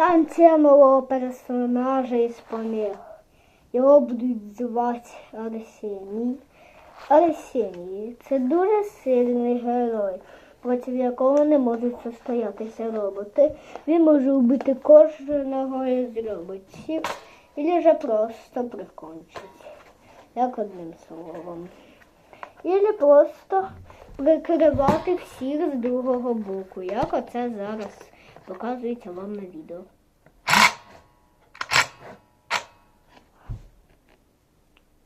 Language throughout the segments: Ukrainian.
Станція нового персонажа із поміг. Його будуть звати Арсеній. Арсеній це дуже сильний герой, проти якого не можуть состоятися роботи. Він може вбити кожного із роботів, або же просто прикончить, як одним словом. Ілі просто прикривати всіх з другого боку, як оце зараз показується вам на відео.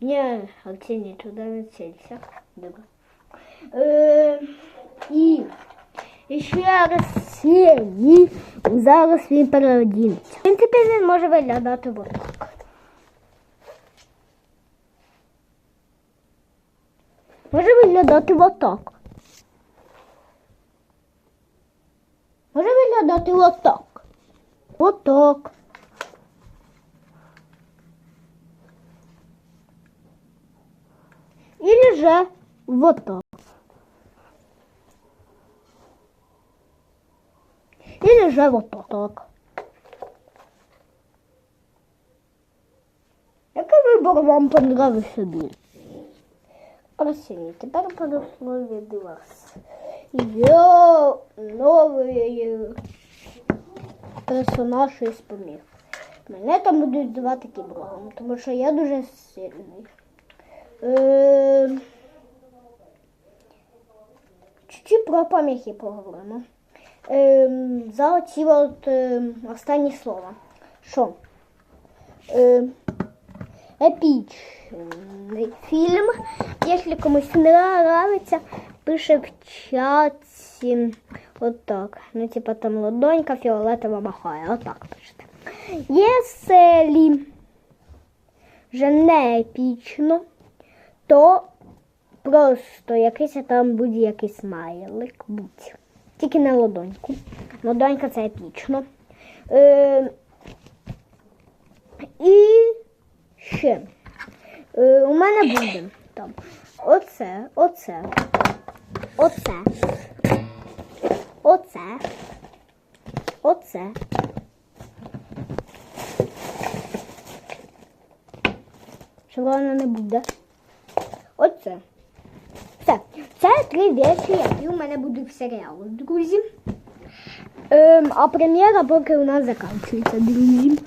Ні, Арсеній, туди не цілься. Добре. Е, і, ще Арсеній зараз він переодінеться. В принципі, він може виглядати отак. Може виглядати отак. Може виглядати отак. Отак. Или же вот так. Или же вот так. Який вибор вам понравився більше? Арсеній, тепер перейшло від вас. Я новий персонаж із поміг. Мене там будуть звати кіборгом, тому що я дуже сильний. Е, Чуть-чуть про поміхи поговоримо. Е, За оці от е, останні слова. Що? Е, епічний фільм. Якщо комусь не нравиться, пише в чаті отак. Ну, типа там ладонька фіолетова махає. Отак пишете. Якщо вже не епічно, то просто якийсь там будь-який смайлик. Будь. Тільки не ладоньку. Ладонька це епічно. Е, і ще. Е, у мене буде там. Оце, оце, оце, оце, оце. Червона не буде. Оце. Все. Це три версії, які у мене будуть в серіалу, друзі. Ем, а прем'єра поки у нас закінчується, друзі.